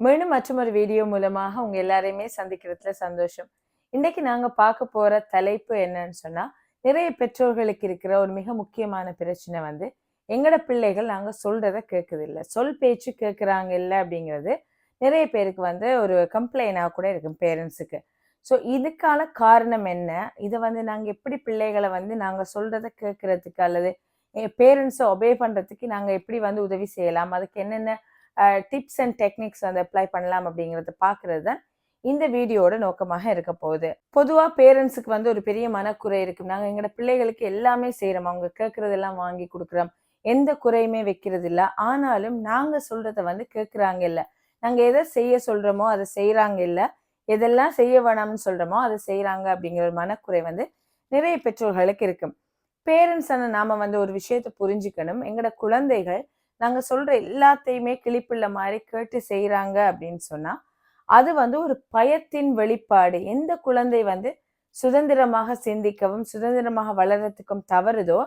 மீண்டும் மற்றொரு வீடியோ மூலமாக உங்க எல்லாரையுமே சந்திக்கிறதுல சந்தோஷம். இன்னைக்கு நாங்க பார்க்க போற தலைப்பு என்னன்னு சொன்னா நிறைய பெற்றோர்களுக்கு இருக்கிற ஒரு மிக முக்கியமான பிரச்சனை வந்து எங்கட பிள்ளைகள் நாங்க சொல்றத கேட்குது இல்ல சொல் பேச்சு கேட்குறாங்க இல்ல அப்படிங்கிறது நிறைய பேருக்கு வந்து ஒரு கம்ப்ளைண்டாக கூட இருக்கும் பேரண்ட்ஸுக்கு ஸோ இதுக்கான காரணம் என்ன? இதை வந்து நாங்கள் எப்படி பிள்ளைகளை வந்து நாங்கள் சொல்றத கேட்கறதுக்கு அல்லது பேரண்ட்ஸை ஒபே பண்ணுறதுக்கு நாங்கள் எப்படி வந்து உதவி செய்யலாம்? அதுக்கு என்னென்ன டிப்ஸ் அண்ட் டெக்னிக்ஸ் வந்து அப்ளை பண்ணலாம் அப்படிங்கிறத பார்க்கறது தான் இந்த வீடியோட நோக்கமாக இருக்க போகுது. பொதுவாக பேரண்ட்ஸுக்கு வந்து ஒரு பெரிய மனக்குறை இருக்கும் நாங்கள் எங்களோட பிள்ளைகளுக்கு எல்லாமே செய்கிறோம் அவங்க கேட்குறதெல்லாம் வாங்கி கொடுக்குறோம். எந்த குறையுமே வைக்கிறது இல்லை ஆனாலும் நாங்கள் சொல்கிறத வந்து கேட்குறாங்க இல்லை. நாங்கள் எதை செய்ய சொல்கிறோமோ அதை செய்கிறாங்க இல்லை. எதெல்லாம் செய்ய வேணாம்னு சொல்கிறோமோ அதை செய்கிறாங்க அப்படிங்கிற ஒரு மனக்குறை வந்து நிறைய பெற்றோர்களுக்கு இருக்கும் பேரண்ட்ஸ் நாம வந்து ஒரு விஷயத்த புரிஞ்சுக்கணும். எங்களோட குழந்தைகள் நாங்கள் சொல்கிற எல்லாத்தையுமே கிளிப்பிள்ள மாதிரி கேட்டு செய்கிறாங்க அப்படின்னு சொன்னால் அது வந்து ஒரு பயத்தின் வெளிப்பாடு. எந்த குழந்தை வந்து சுதந்திரமாக சிந்திக்கவும் சுதந்திரமாக வளர்றதுக்கும் தவறுதோ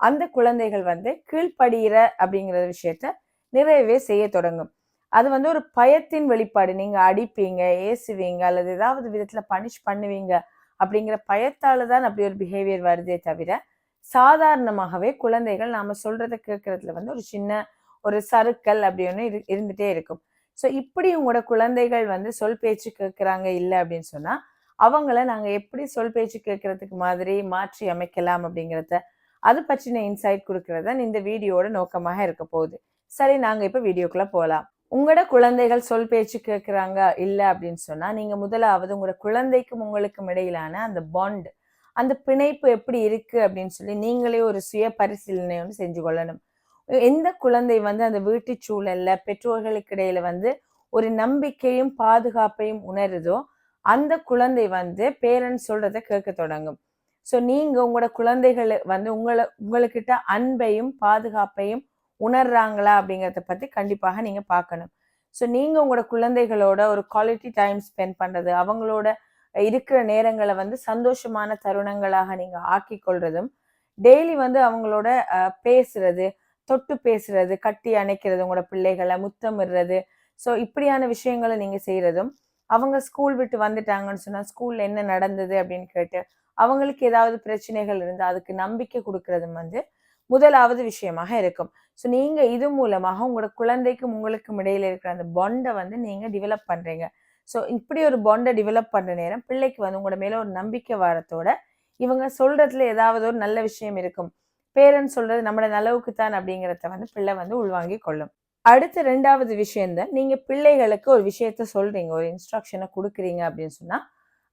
அந்த குழந்தைகள் வந்து கீழ்ப்படுகிற அப்படிங்கிற விஷயத்த நிறையவே செய்ய தொடங்கும். அது வந்து ஒரு பயத்தின் வெளிப்பாடு. நீங்கள் அடிப்பீங்க ஏசுவீங்க அல்லது ஏதாவது விதத்தில் பனிஷ் பண்ணுவீங்க அப்படிங்கிற பயத்தால தான் அப்படி ஒரு பிஹேவியர் வருதே தவிர சாதாரணமாகவே குழந்தைகள் நாம் சொல்கிறத கேட்குறதுல வந்து ஒரு சின்ன ஒரு சறுக்கல் அப்படி ஒன்று இரு இருந்துட்டே இருக்கும். ஸோ இப்படி உங்களோட குழந்தைகள் வந்து சொல் பேச்சு கேட்குறாங்க இல்லை அப்படின்னு சொன்னால் அவங்கள நாங்கள் எப்படி சொல் பேச்சு கேட்கறதுக்கு மாதிரி மாற்றி அமைக்கலாம் அப்படிங்கிறத அது பற்றின இன்சைட் கொடுக்கறது இந்த வீடியோட நோக்கமாக இருக்க போகுது. சரி நாங்கள் இப்போ வீடியோக்குள்ள போகலாம் உங்களோட குழந்தைகள் சொல் பேச்சு கேட்குறாங்க இல்லை அப்படின்னு சொன்னால் நீங்கள் முதலாவது உங்களோட குழந்தைக்கும் உங்களுக்கும் இடையிலான அந்த பாண்ட் அந்த பிணைப்பு எப்படி இருக்குது அப்படின்னு சொல்லி நீங்களே ஒரு சுய பரிசீலனை வந்து செஞ்சு கொள்ளணும். எந்த குழந்தை வந்து அந்த வீட்டு சூழல்ல பெற்றோர்களுக்கு இடையில வந்து ஒரு நம்பிக்கையும் பாதுகாப்பையும் உணருதோ அந்த குழந்தை வந்து பேரண்ட்ஸ் சொல்றத கேட்க தொடங்கும். ஸோ நீங்க உங்களோட குழந்தைகள் வந்து உங்களை உங்கள்கிட்ட அன்பையும் பாதுகாப்பையும் உணர்றாங்களா அப்படிங்கிறத பத்தி கண்டிப்பாக நீங்க பார்க்கணும். ஸோ நீங்க உங்களோட குழந்தைகளோட ஒரு குவாலிட்டி டைம் ஸ்பெண்ட் பண்றது அவங்களோட இருக்கிற நேரங்களை வந்து சந்தோஷமான தருணங்களாக நீங்க ஆக்கி கொள்றதும் டெய்லி வந்து அவங்களோட பேசுறது தொட்டு பேசுறது கட்டி அணைக்கிறது உங்களோட பிள்ளைகளை முத்தமிடுறது. ஸோ இப்படியான விஷயங்களை நீங்கள் செய்கிறதும் அவங்க ஸ்கூல் விட்டு வந்துட்டாங்கன்னு சொன்னால் ஸ்கூலில் என்ன நடந்தது அப்படின்னு கேட்டு அவங்களுக்கு ஏதாவது பிரச்சனைகள் இருந்தால் அதுக்கு நம்பிக்கை கொடுக்கறதும் வந்து முதலாவது விஷயமாக இருக்கும். ஸோ நீங்கள் இது மூலமாக உங்களோட குழந்தைக்கும் உங்களுக்கும் இடையில இருக்கிற அந்த பாண்டை வந்து நீங்கள் டிவலப் பண்ணுறீங்க ஸோ இப்படி ஒரு பாண்டை டிவலப் பண்ணுற நேரம் பிள்ளைக்கு வந்து உங்களோட மேலே ஒரு நம்பிக்கை வாரத்தோட இவங்க சொல்றதுல ஏதாவது ஒரு நல்ல விஷயம் இருக்கும். பேரன் சொல்றது நம்மளோட நலவுக்கு தான் அப்படிங்கிறத வந்து பிள்ளை வந்து உள்வாங்கி கொள்ளும். அடுத்த ரெண்டாவது விஷயம் தான் நீங்க பிள்ளைகளுக்கு ஒரு விஷயத்த சொல்றீங்க ஒரு இன்ஸ்ட்ரக்ஷனை கொடுக்குறீங்க அப்படின்னு சொன்னா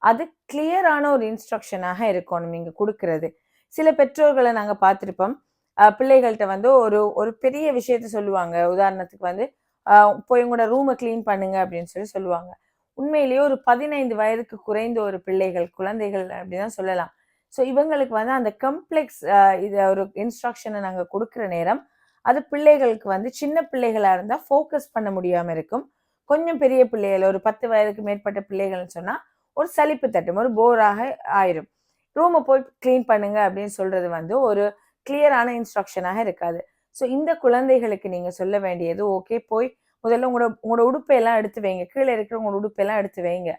அது கிளியரான ஒரு இன்ஸ்ட்ரக்ஷனாக இருக்கணும் நீங்க கொடுக்கறது. சில பெற்றோர்களை நாங்க பார்த்துருப்போம் பிள்ளைகள்கிட்ட வந்து ஒரு ஒரு பெரிய விஷயத்த சொல்லுவாங்க. உதாரணத்துக்கு வந்து போய் உங்களோட ரூமை க்ளீன் பண்ணுங்க அப்படின்னு சொல்லி சொல்லுவாங்க. உண்மையிலேயே ஒரு பதினைந்து வயதுக்கு குறைந்த ஒரு பிள்ளைகள் குழந்தைகள் அப்படிதான் சொல்லலாம். ஸோ இவங்களுக்கு வந்து அந்த கம்ப்ளெக்ஸ் இது ஒரு இன்ஸ்ட்ரக்ஷனை நாங்கள் கொடுக்குற நேரம் அது பிள்ளைகளுக்கு வந்து சின்ன பிள்ளைகளாக இருந்தால் ஃபோக்கஸ் பண்ண முடியாமல் இருக்கும். கொஞ்சம் பெரிய பிள்ளைகள் ஒரு பத்து வயதுக்கு மேற்பட்ட பிள்ளைகள்னு சொன்னால் ஒரு சலிப்பு தட்டும் ஒரு போராக ஆயிரும். ரூமை போய் க்ளீன் பண்ணுங்க அப்படின்னு சொல்கிறது வந்து ஒரு கிளியரான இன்ஸ்ட்ரக்ஷனாக இருக்காது. ஸோ இந்த குழந்தைகளுக்கு நீங்கள் சொல்ல வேண்டியது ஓகே போய் முதல்ல உங்களோட உங்களோட உடுப்பையெல்லாம் எடுத்து வைங்க. கீழே இருக்கிற உங்களோட உடுப்பையெல்லாம் எடுத்து வைங்க.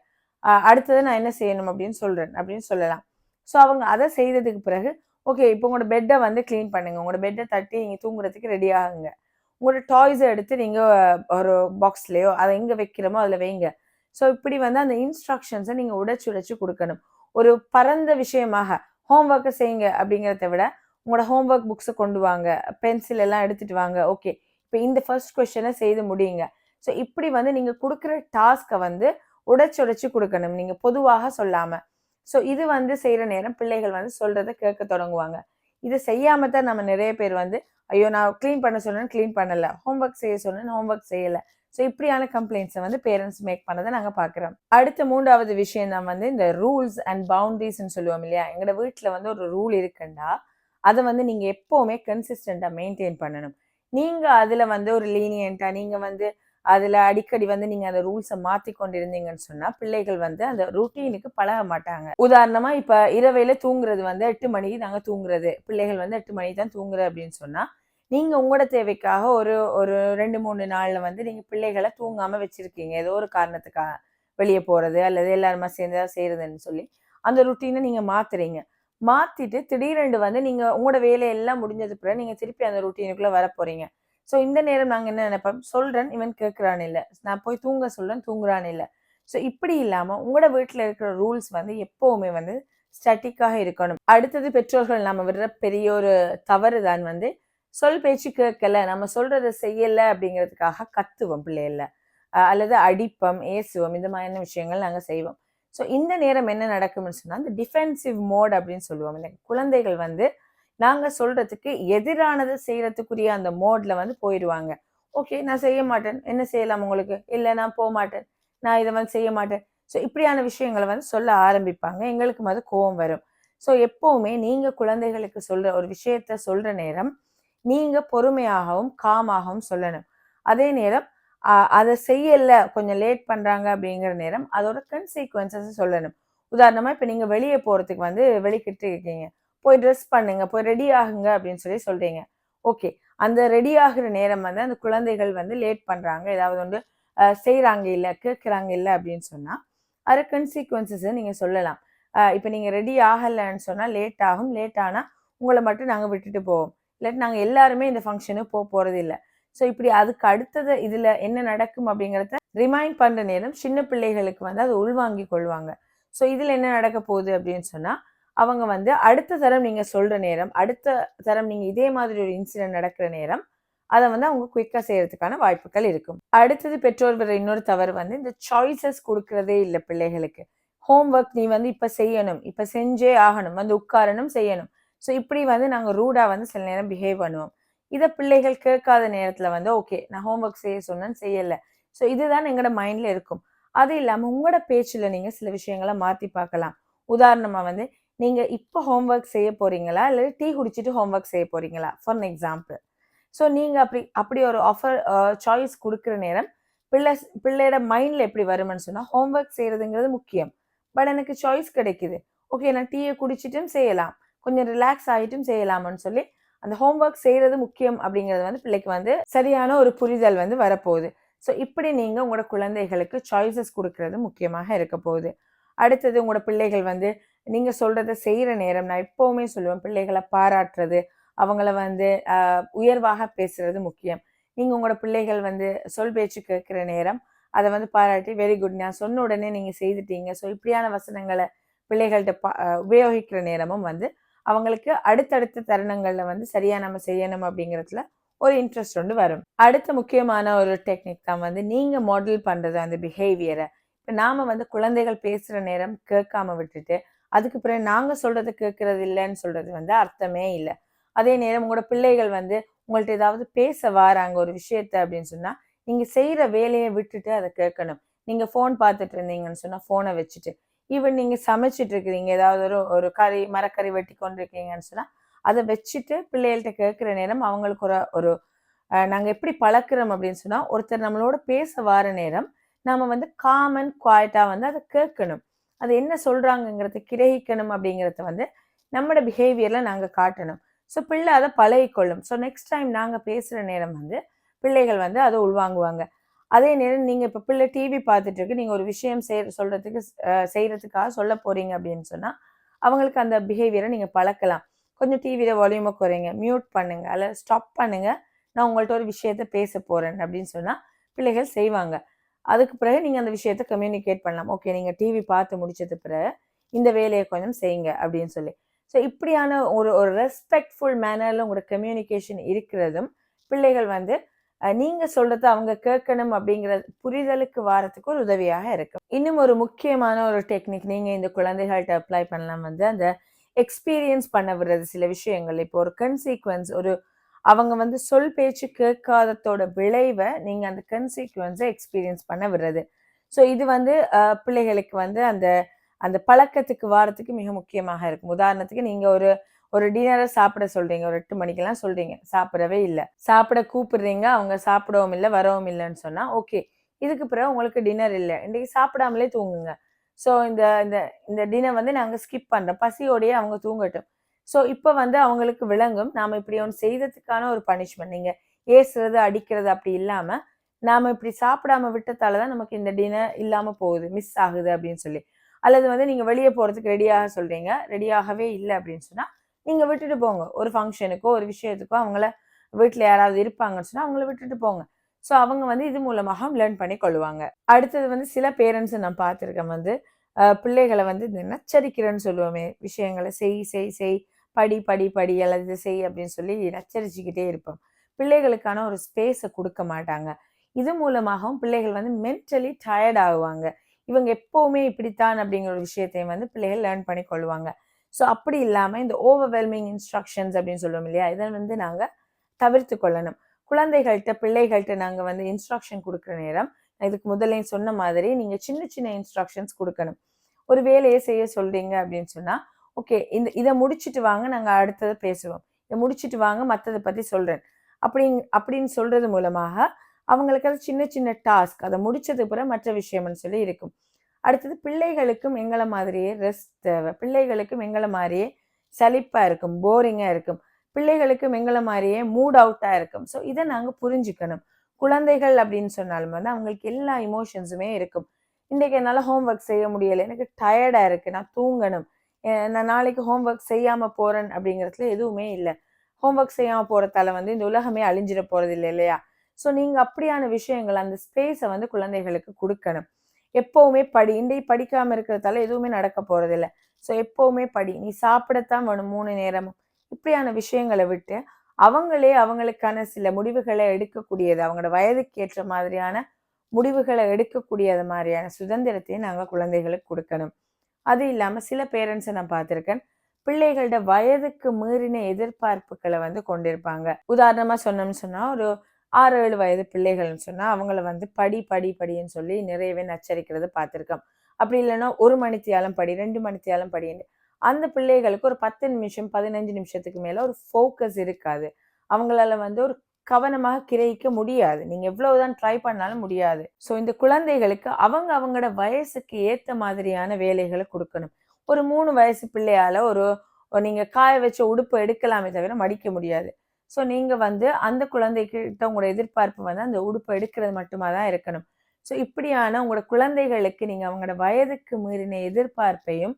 அடுத்தது நான் என்ன செய்யணும் அப்படின்னு சொல்கிறேன் அப்படின்னு சொல்லலாம். ஸோ அவங்க அதை செய்ததுக்கு பிறகு ஓகே இப்போ உங்களோட பெட்டை வந்து க்ளீன் பண்ணுங்கள் உங்களோட பெட்டை தட்டி நீங்கள் தூங்குறதுக்கு ரெடி ஆகுங்க. உங்களோட டாய்ஸை எடுத்து நீங்கள் ஒரு பாக்ஸ்லேயோ அதை எங்கே வைக்கிறோமோ அதில் வைங்க. ஸோ இப்படி வந்து அந்த இன்ஸ்ட்ரக்ஷன்ஸை நீங்கள் உடைச்சு உடைச்சு கொடுக்கணும். ஒரு பரந்த விஷயமாக ஹோம்ஒர்க்கை செய்யுங்க அப்படிங்கிறத விட உங்களோட ஹோம்ஒர்க் புக்ஸை கொண்டு வாங்க. பென்சில் எல்லாம் எடுத்துகிட்டு வாங்க. ஓகே இப்போ இந்த ஃபர்ஸ்ட் கொஷனை செய்து முடியுங்க. ஸோ இப்படி வந்து நீங்கள் கொடுக்குற டாஸ்க்கை வந்து உடைச்சு உடைச்சு கொடுக்கணும். நீங்கள் பொதுவாக சொல்லாமல் ஸோ இது வந்து செய்கிற நேரம் பிள்ளைகள் வந்து சொல்கிறத கேட்க தொடங்குவாங்க. இதை செய்யாமல் தான் நம்ம நிறைய பேர் வந்து ஐயோ நான் க்ளீன் பண்ண சொன்னேன் க்ளீன் பண்ணலை. ஹோம்ஒர்க் செய்ய சொன்னேன் ஹோம்ஒர்க் செய்யலை. ஸோ இப்படியான கம்ப்ளைண்ட்ஸை வந்து பேரண்ட்ஸ் மேக் பண்ணதை நாங்கள் பார்க்குறோம். அடுத்த மூன்றாவது விஷயம் தான் வந்து இந்த ரூல்ஸ் அண்ட் பவுண்டரிஸ்ன்னு சொல்லுவோம் இல்லையா? எங்களோட வீட்டில் வந்து ஒரு ரூல் இருக்குண்டா? அதை வந்து நீங்கள் எப்போவுமே கன்சிஸ்டண்ட்டாக மெயின்டைன் பண்ணணும். நீங்கள் அதில் வந்து ஒரு லீனியண்ட்டாக நீங்கள் வந்து அதில் அடிக்கடி வந்து நீங்கள் அந்த ரூல்ஸை மாற்றி கொண்டிருந்தீங்கன்னு சொன்னால் பிள்ளைகள் வந்து அந்த ருட்டீனுக்கு பழக மாட்டாங்க. உதாரணமாக இப்போ இரவையில் தூங்குறது வந்து எட்டு மணிக்கு நாங்கள் தூங்குறது. பிள்ளைகள் வந்து எட்டு மணிக்கு தான் தூங்குற அப்படின்னு சொன்னால் நீங்கள் உங்களோட தேவைக்காக ஒரு ஒரு ரெண்டு மூணு நாளில் வந்து நீங்கள் பிள்ளைகளை தூங்காமல் வச்சுருக்கீங்க. ஏதோ ஒரு காரணத்துக்காக வெளியே போகிறது அல்லது எல்லாருமா சேர்ந்து செய்கிறதுன்னு சொல்லி அந்த ருட்டீனை நீங்கள் மாற்றுறீங்க மாற்றிட்டு திடீரென்று வந்து நீங்கள் உங்களோட வேலையெல்லாம் முடிஞ்சது பிறகு நீங்கள் திருப்பி அந்த ருட்டீனுக்குள்ளே வர போகிறீங்க ஸோ இந்த நேரம் நாங்கள் என்ன நினைப்போம்? சொல்கிறேன் இவன் கேட்குறான் இல்லை. நான் போய் தூங்க சொல்கிறேன் தூங்குறான் இல்லை. ஸோ இப்படி இல்லாமல் உங்களோட வீட்டில் இருக்கிற ரூல்ஸ் வந்து எப்போவுமே வந்து ஸ்டாட்டிக்காக இருக்கணும். அடுத்தது பெற்றோர்கள் நம்ம விடுற பெரிய ஒரு தவறு தான் வந்து சொல் பேச்சு கேட்கல. நம்ம சொல்கிறத செய்யலை அப்படிங்கிறதுக்காக கத்துவோம் பிள்ளைகள அல்லது அடிப்பம் ஏசுவோம் இந்த மாதிரியான விஷயங்கள் நாங்கள் செய்வோம். ஸோ இந்த நேரம் என்ன நடக்கும்னு சொன்னால் அந்த டிஃபென்சிவ் மோட் அப்படின்னு சொல்லுவோம். இல்லை குழந்தைகள் வந்து நாங்க சொல்றதுக்கு எதிரானதை செய்யறதுக்குரிய அந்த மோட்ல வந்து போயிடுவாங்க ஓகே நான் செய்ய மாட்டேன். என்ன செய்யலாம் உங்களுக்கு? இல்லை நான் போக மாட்டேன். நான் இதை வந்து செய்ய மாட்டேன். ஸோ இப்படியான விஷயங்களை வந்து சொல்ல ஆரம்பிப்பாங்க. எங்களுக்கு அது கோவம் வரும். ஸோ எப்போவுமே நீங்க குழந்தைகளுக்கு சொல்ற ஒரு விஷயத்த சொல்ற நேரம் நீங்க பொறுமையாகவும் காமாகவும் சொல்லணும். அதே நேரம் அதை செய்யல கொஞ்சம் லேட் பண்றாங்க அப்படிங்கிற நேரம் அதோட கன்சீக்வன்சஸ் சொல்லணும். உதாரணமா இப்போ நீங்க வெளியே போறதுக்கு வந்து வெளிக்கிட்டு இருக்கீங்க. போய் ட்ரெஸ் பண்ணுங்க போய் ரெடி ஆகுங்க அப்படின்னு சொல்லி சொல்றீங்க. ஓகே அந்த ரெடி ஆகுற நேரம் வந்து அந்த குழந்தைகள் வந்து லேட் பண்றாங்க. ஏதாவது வந்து செய்கிறாங்க இல்லை கேட்குறாங்க இல்லை அப்படின்னு சொன்னால் அது கன்சீக்வன்சஸ் நீங்கள் சொல்லலாம். இப்போ நீங்கள் ரெடி ஆகலைன்னு சொன்னால் லேட் ஆகும். லேட் ஆனால் உங்களை மட்டும் நாங்கள் விட்டுட்டு போவோம். இல்லாட்டி நாங்கள் எல்லாருமே இந்த ஃபங்க்ஷனுக்கு போக போகிறது இல்லை. ஸோ இப்படி அதுக்கு அடுத்தது இதில் என்ன நடக்கும் அப்படிங்கிறத ரிமைண்ட் பண்ணுற நேரம் சின்ன பிள்ளைகளுக்கு வந்து அதை உள்வாங்கி கொள்வாங்க. ஸோ இதில் என்ன நடக்க போகுது அப்படின்னு சொன்னால் அவங்க வந்து அடுத்த தரம் நீங்கள் சொல்கிற நேரம் அடுத்த தரம் நீங்கள் இதே மாதிரி ஒரு இன்சிடென்ட் நடக்கிற நேரம் அதை வந்து அவங்க குயிக்காக செய்கிறதுக்கான வாய்ப்புகள் இருக்கும். அடுத்தது பெற்றோர் வர இன்னொரு தவறு வந்து இந்த சாய்ஸஸ் கொடுக்கறதே இல்லை பிள்ளைகளுக்கு. ஹோம்ஒர்க் நீ வந்து இப்போ செய்யணும் இப்போ செஞ்சே ஆகணும் வந்து உட்காரணும் செய்யணும். ஸோ இப்படி வந்து நாங்கள் ரூடாக வந்து சில நேரம் பிஹேவ் பண்ணுவோம். இதை பிள்ளைகள் கேட்காத நேரத்தில் வந்து ஓகே நான் ஹோம்ஒர்க் செய்ய சொன்னேன்னு செய்யல. ஸோ இதுதான் எங்களோட மைண்டில் இருக்கும். அது இல்லாமல் உங்களோட பேச்சில் நீங்கள் சில விஷயங்களை மாற்றி பார்க்கலாம். உதாரணமாக வந்து நீங்கள் இப்போ ஹோம்ஒர்க் செய்ய போகிறீங்களா இல்லை டீ குடிச்சிட்டு ஹோம்ஒர்க் செய்ய போகிறீங்களா ஃபார் எக்ஸாம்பிள் ஸோ நீங்கள் அப்படி அப்படி ஒரு ஆஃபர் சாய்ஸ் கொடுக்குற நேரம் பிள்ளை பிள்ளையோட மைண்டில் எப்படி வரும்னு சொன்னால் ஹோம்ஒர்க் செய்யறதுங்கிறது முக்கியம். பட் எனக்கு சாய்ஸ் கிடைக்குது. ஓகே நான் டீயை குடிச்சிட்டும் செய்யலாம். கொஞ்சம் ரிலாக்ஸ் ஆகிட்டும் செய்யலாம்னு சொல்லி அந்த ஹோம்ஒர்க் செய்கிறது முக்கியம் அப்படிங்கிறது வந்து பிள்ளைக்கு வந்து சரியான ஒரு புரிதல் வந்து வரப்போகுது. ஸோ இப்படி நீங்கள் உங்களோட குழந்தைகளுக்கு சாய்ஸஸ் கொடுக்கறது முக்கியமாக இருக்க போகுது. அடுத்தது உங்களோட பிள்ளைகள் வந்து நீங்க சொல்றத செய்யற நேரம் நான் எப்பவுமே சொல்லுவேன் பிள்ளைகளை பாராட்டுறது அவங்கள வந்து உயர்வாக பேசுறது முக்கியம். நீங்க உங்களோட பிள்ளைகள் வந்து சொல் பேச்சு கேட்குற நேரம் அதை வந்து பாராட்டி வெரி குட் நான் சொன்ன உடனே நீங்க செய்துட்டீங்க. ஸோ இப்படியான வசனங்களை பிள்ளைகள்கிட்ட பா- உபயோகிக்கிற நேரமும் வந்து அவங்களுக்கு அடுத்தடுத்த தருணங்களில் வந்து சரியா நம்ம செய்யணும் அப்படிங்கிறதுல ஒரு இன்ட்ரெஸ்ட் ஒன்று வரும். அடுத்த முக்கியமான ஒரு டெக்னிக் தான் வந்து நீங்கள் மாடல் பண்ணுறது அந்த பிஹேவியரை இப்போ நாம் வந்து குழந்தைகள் பேசுகிற நேரம் கேட்காம விட்டுட்டு அதுக்கு பிறகு நாங்கள் சொல்றது கேட்கறது இல்லைன்னு சொல்றது வந்து அர்த்தமே இல்லை. அதே நேரம் உங்களோட பிள்ளைகள் வந்து உங்கள்ட்ட ஏதாவது பேச வராங்க ஒரு விஷயத்த அப்படின்னு சொன்னா நீங்க செய்யற வேலையை விட்டுட்டு அதை கேட்கணும். நீங்க ஃபோன் பார்த்துட்டு இருந்தீங்கன்னு சொன்னா ஃபோனை வச்சுட்டு ஈவன் நீங்க சமைச்சிட்டு இருக்கிறீங்க ஏதாவது ஒரு ஒரு கறி மரக்கறி வெட்டி கொண்டு இருக்கீங்கன்னு சொன்னா அதை வச்சுட்டு பிள்ளைகள்கிட்ட கேட்கிற நேரம் அவங்களுக்கு ஒரு ஒரு நாங்கள் எப்படி பழக்கிறோம் அப்படின்னு சொன்னா ஒருத்தர் நம்மளோட பேச வார நேரம் நாம வந்து காமன் குவாய்ட்டா வந்து அதை கேட்கணும். அது என்ன சொல்றாங்கங்கிறத கிரகிக்கணும் அப்படிங்கிறத வந்து நம்மளோட பிஹேவியரில் நாங்கள் காட்டணும். ஸோ பிள்ளை அதை பழகிக்கொள்ளும். ஸோ நெக்ஸ்ட் டைம் நாங்கள் பேசுகிற நேரம் வந்து பிள்ளைகள் வந்து அதை உள்வாங்குவாங்க. அதே நேரம் நீங்கள் இப்போ பிள்ளை டிவி பார்த்துட்டு இருக்கு நீங்கள் ஒரு விஷயம் செய் சொல்கிறதுக்கு செய்கிறதுக்காக சொல்ல போகிறீங்க அப்படின்னு சொன்னால் அவங்களுக்கு அந்த பிஹேவியரை நீங்கள் பழக்கலாம். கொஞ்சம் டிவியில் வால்யூமை குறைங்க மியூட் பண்ணுங்கள் அல்ல ஸ்டாப் பண்ணுங்கள் நான் உங்கள்கிட்ட ஒரு விஷயத்த பேச போகிறேன் அப்படின்னு சொன்னால் பிள்ளைகள் செய்வாங்க. அதுக்கு பிறகு நீங்கள் அந்த விஷயத்த கம்யூனிகேட் பண்ணலாம். ஓகே நீங்கள் டிவி பார்த்து முடிச்சது பிறகு இந்த வேலையை கொஞ்சம் செய்யுங்க அப்படின்னு சொல்லி. ஸோ இப்படியான ஒரு ஒரு ரெஸ்பெக்ட்ஃபுல் மேனரில் உங்களோட கம்யூனிகேஷன் இருக்கிறதும் பிள்ளைகள் வந்து நீங்கள் சொல்கிறத அவங்க கேட்கணும் அப்படிங்கிற புரிதலுக்கு வாரத்துக்கு ஒரு உதவியாக இருக்கும். இன்னும் ஒரு முக்கியமான ஒரு டெக்னிக் நீங்கள் இந்த குழந்தைகள்கிட்ட அப்ளை பண்ணலாம் வந்து அந்த எக்ஸ்பீரியன்ஸ் பண்ண விடுறது சில விஷயங்கள். இப்போ ஒரு கன்சீக்வன்ஸ் ஒரு அவங்க வந்து சொல் பேச்சு கேட்காததோட விளைவை நீங்கள் அந்த கன்சீக்வன்ஸை எக்ஸ்பீரியன்ஸ் பண்ண விடுறது. ஸோ இது வந்து பிள்ளைகளுக்கு வந்து அந்த அந்த பழக்கத்துக்கு வாரத்துக்கு மிக முக்கியமாக இருக்கும். உதாரணத்துக்கு நீங்கள் ஒரு ஒரு டின்னரை சாப்பிட சொல்றீங்க. ஒரு எட்டு மணிக்கெல்லாம் சொல்றீங்க. சாப்பிடவே இல்லை. சாப்பிட கூப்பிடுறீங்க. அவங்க சாப்பிடவும் இல்லை வரவும் இல்லைன்னு சொன்னால் ஓகே இதுக்கு பிறகு உங்களுக்கு டின்னர் இல்லை. இன்றைக்கி சாப்பிடாமலே தூங்குங்க. ஸோ இந்த இந்த இந்த டின்னர் வந்து நாங்கள் ஸ்கிப் பண்ணுறோம் பசியோடையே அவங்க தூங்கட்டும். ஸோ இப்போ வந்து அவங்களுக்கு விளங்கும். நாம் இப்படி ஒன்று செய்ததுக்கான ஒரு பனிஷ்மெண்ட் நீங்கள் ஏசுறது அடிக்கிறது அப்படி இல்லாமல் நாம் இப்படி சாப்பிடாம விட்டதால தான் நமக்கு இந்த டின்னர் இல்லாமல் போகுது மிஸ் ஆகுது அப்படின்னு சொல்லி. அல்லது வந்து நீங்கள் வெளியே போகிறதுக்கு ரெடியாக சொல்கிறீங்க ரெடியாகவே இல்லை அப்படின்னு சொன்னால் நீங்கள் விட்டுட்டு போங்க. ஒரு ஃபங்க்ஷனுக்கோ ஒரு விஷயத்துக்கோ அவங்கள வீட்டில் யாராவது இருப்பாங்கன்னு சொன்னால் அவங்கள விட்டுட்டு போங்க. ஸோ அவங்க வந்து இது மூலமாக லேர்ன் பண்ணி கொள்வாங்க. அடுத்தது வந்து சில பேரண்ட்ஸ் நான் பார்த்துருக்கேன் வந்து பிள்ளைகளை வந்து இந்த நச்சரிக்கிறேன்னு சொல்லுவோமே விஷயங்களை செய் செய் செய் படி படி படி அல்லது செய் அப்படின்னு சொல்லி நச்சரிச்சுக்கிட்டே இருப்போம். பிள்ளைகளுக்கான ஒரு ஸ்பேஸை கொடுக்க மாட்டாங்க. இது மூலமாகவும் பிள்ளைகள் வந்து மென்டலி டயர்ட் ஆகுவாங்க. இவங்க எப்போவுமே இப்படித்தான் அப்படிங்கிற ஒரு விஷயத்தையும் வந்து பிள்ளைகள் லேர்ன் பண்ணி கொள்வாங்க. ஸோ அப்படி இல்லாமல் இந்த ஓவர்வெல்மிங் இன்ஸ்ட்ரக்ஷன்ஸ் அப்படின்னு சொல்லுவோம் இல்லையா? இதை வந்து நாங்கள் தவிர்த்து கொள்ளணும். குழந்தைகள்கிட்ட பிள்ளைகள்கிட்ட நாங்கள் வந்து இன்ஸ்ட்ரக்ஷன் கொடுக்குற நேரம் இதுக்கு முதலே சொன்ன மாதிரி நீங்கள் சின்ன சின்ன இன்ஸ்ட்ரக்ஷன்ஸ் கொடுக்கணும். ஒரு வேலையை செய்ய சொல்கிறீங்க அப்படின்னு சொன்னால் ஓகே இந்த இதை முடிச்சுட்டு வாங்க நாங்கள் அடுத்தது பேசுவோம். இதை முடிச்சுட்டு வாங்க மற்றதை பற்றி சொல்கிறேன் அப்படி அப்படின்னு சொல்கிறது மூலமாக அவங்களுக்கு அது சின்ன சின்ன டாஸ்க் அதை முடிச்சது பிறகு மற்ற விஷயம்னு சொல்லி இருக்கும். அடுத்தது பிள்ளைகளுக்கும் எங்களை மாதிரியே ரெஸ்ட் தேவை. பிள்ளைகளுக்கும் எங்களை மாதிரியே சலிப்பாக இருக்கும் போரிங்காக இருக்கும். பிள்ளைகளுக்கும் எங்களை மாதிரியே மூட் அவுட்டாக இருக்கும். ஸோ இதை நாங்கள் புரிஞ்சுக்கணும். குழந்தைகள் அப்படின்னு சொன்னாலும் வந்து அவங்களுக்கு எல்லா இமோஷன்ஸுமே இருக்கும். இன்றைக்கு என்னால் ஹோம்ஒர்க் செய்ய முடியலை. எனக்கு டயர்டாக இருக்குது நான் தூங்கணும். நான் நாளைக்கு ஹோம்ஒர்க் செய்யாமல் போகிறேன் அப்படிங்கிறதுல எதுவுமே இல்லை. ஹோம்ஒர்க் செய்யாமல் போகிறதால வந்து இந்த உலகமே அழிஞ்சிட போகிறது இல்லை இல்லையா? ஸோ நீங்கள் அப்படியான விஷயங்கள் அந்த ஸ்பேஸை வந்து குழந்தைகளுக்கு கொடுக்கணும். எப்போவுமே படி இன்றைக்கு படிக்காமல் இருக்கிறதால எதுவுமே நடக்க போகிறதில்ல ஸோ எப்போவுமே படி நீ சாப்பிடத்தான் வேணும் மூணு நேரமும். இப்படியான விஷயங்களை விட்டு அவங்களே அவங்களுக்கான சில முடிவுகளை எடுக்கக்கூடியது அவங்களோட வயதுக்கு ஏற்ற மாதிரியான முடிவுகளை எடுக்கக்கூடியது மாதிரியான சுதந்திரத்தையும் நாங்கள் குழந்தைகளுக்கு கொடுக்கணும். அது இல்லாமல் சில பேரண்ட்ஸை நான் பார்த்துருக்கேன். பிள்ளைகளோட வயதுக்கு மீறின எதிர்பார்ப்புகளை வந்து கொண்டிருப்பாங்க. உதாரணமாக சொன்னோம்னு சொன்னால் ஒரு ஆறு ஏழு வயது பிள்ளைகள்னு சொன்னால் அவங்கள வந்து படி படி படின்னு சொல்லி நிறையவே நச்சரிக்கிறத பார்த்துருக்கோம். அப்படி இல்லைன்னா ஒரு மணித்தியாலம் படி ரெண்டு மணித்தியாலம் படின்னு அந்த பிள்ளைகளுக்கு ஒரு பத்து நிமிஷம் பதினஞ்சு நிமிஷத்துக்கு மேலே ஒரு ஃபோக்கஸ் இருக்காது. அவங்களால வந்து ஒரு கவனமாக கிரகிக்க முடியாது. நீங்க எவ்வளவுதான் ட்ரை பண்ணாலும் முடியாது. ஸோ இந்த குழந்தைகளுக்கு அவங்க அவங்களோட வயசுக்கு ஏத்த மாதிரியான வேலைகளை கொடுக்கணும். ஒரு மூணு வயசு பிள்ளையால ஒரு நீங்க காய வச்ச உடுப்பு எடுக்கலாமே தவிர மடிக்க முடியாது. ஸோ நீங்க வந்து அந்த குழந்தைகிட்ட உங்களோட எதிர்பார்ப்பு வந்து அந்த உடுப்பு எடுக்கிறது மட்டுமா தான் இருக்கணும். ஸோ இப்படியான உங்களோட குழந்தைகளுக்கு நீங்க அவங்களோட வயதுக்கு மீறின எதிர்பார்ப்பையும்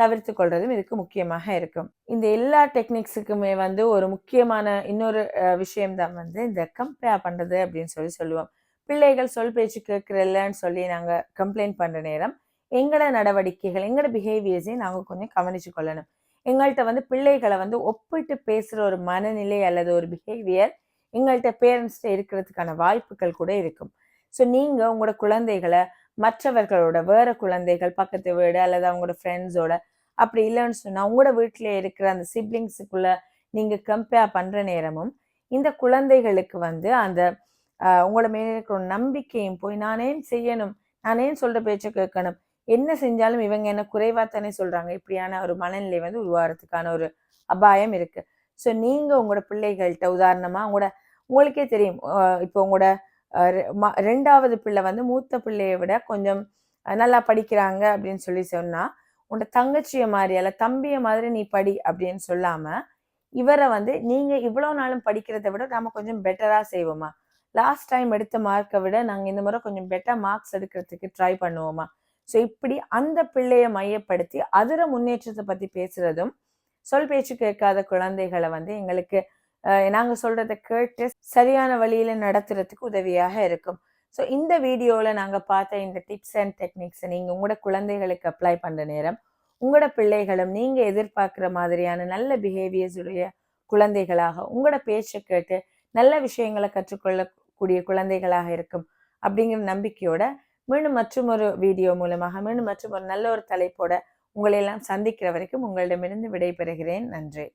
தவிர்த்து கொள்றதும் இதுக்கு முக்கியமாக இருக்கும். இந்த எல்லா டெக்னிக்ஸுக்குமே வந்து ஒரு முக்கியமான இன்னொரு விஷயம்தான் வந்து இந்த கம்பேர் பண்ணுறது அப்படின்னு சொல்லி சொல்லுவோம். பிள்ளைகள் சொல் பேச்சு கேட்கறல்லன்னு சொல்லி நாங்கள் கம்ப்ளைண்ட் பண்ணுற நேரம் எங்களோட நடவடிக்கைகள் எங்களோட பிஹேவியர்ஸையும் நாங்கள் கொஞ்சம் கவனிச்சு கொள்ளணும். எங்கள்கிட்ட வந்து பிள்ளைகளை வந்து ஒப்பிட்டு பேசுகிற ஒரு மனநிலை அல்லது ஒரு பிஹேவியர் எங்கள்கிட்ட பேரண்ட்ஸ்கிட்ட இருக்கிறதுக்கான வாய்ப்புகள் கூட இருக்கும். ஸோ நீங்கள் உங்களோட குழந்தைகளை மற்றவர்களோட வேற குழந்தைகள் பக்கத்து வீடு அல்லது அவங்களோட ஃப்ரெண்ட்ஸோட அப்படி இல்லைன்னு சொன்னால் உங்களோட வீட்டில் இருக்கிற அந்த சிப்ளிங்ஸுக்குள்ள நீங்கள் கம்பேர் பண்ணுற நேரமும் இந்த குழந்தைகளுக்கு வந்து அந்த உங்களோட மேலே இருக்கிற நம்பிக்கையும் போய் நானே செய்யணும் நானே சொல்கிற பேச்சை கேட்கணும் என்ன செஞ்சாலும் இவங்க என்ன குறைவாக தானே சொல்கிறாங்க இப்படியான ஒரு மனநிலை வந்து உருவாகிறதுக்கான ஒரு அபாயம் இருக்குது ஸோ நீங்கள் உங்களோட பிள்ளைகள்கிட்ட உதாரணமாக உங்களோட உங்களுக்கே தெரியும் இப்போ உங்களோட ரெண்டாவது பிள்ளை வந்து மூத்த பிள்ளையை விட கொஞ்சம் நல்லா படிக்கிறாங்க அப்படின்னு சொல்லி சொன்னா உன்னோட தங்கச்சிய மாதிரி அல்ல தம்பிய மாதிரி நீ படி அப்படின்னு சொல்லாம இவரை வந்து நீங்க இவ்வளவு நாளும் படிக்கிறதை விட நாம கொஞ்சம் பெட்டரா செய்வோமா? லாஸ்ட் டைம் எடுத்த மார்க்கை விட நாங்க இந்த முறை கொஞ்சம் பெட்டர் மார்க்ஸ் எடுக்கிறதுக்கு ட்ரை பண்ணுவோமா? ஸோ இப்படி அந்த பிள்ளையை மையப்படுத்தி அதர முன்னேற்றத்தை பத்தி பேசுறதும் சொல் பேச்சு கேட்காத குழந்தைகளை வந்து எங்களுக்கு நாங்கள் சொல்கிறத சொல்றதை கேட்டு சரியான வழியில் நடத்துறதுக்கு உதவியாக இருக்கும். ஸோ இந்த வீடியோவில் நாங்கள் பார்த்த இந்த டிப்ஸ் அண்ட் டெக்னிக்ஸை நீங்கள் உங்களோட குழந்தைகளுக்கு அப்ளை பண்ணுற நேரம் உங்களோட பிள்ளைகளும் நீங்கள் எதிர்பார்க்குற மாதிரியான நல்ல பிஹேவியர்ஸ் உடைய குழந்தைகளாக உங்களோட பேச்சை கேட்டு நல்ல விஷயங்களை கற்றுக்கொள்ளக்கூடிய குழந்தைகளாக இருக்கும் அப்படிங்கிற நம்பிக்கையோட மீண்டும் மற்றும் ஒரு வீடியோ மூலமாக மீண்டும் மற்றும் ஒரு நல்ல ஒரு தலைப்போட உங்களையெல்லாம் சந்திக்கிற வரைக்கும் உங்களிடமிருந்து விடைபெறுகிறேன். நன்றி.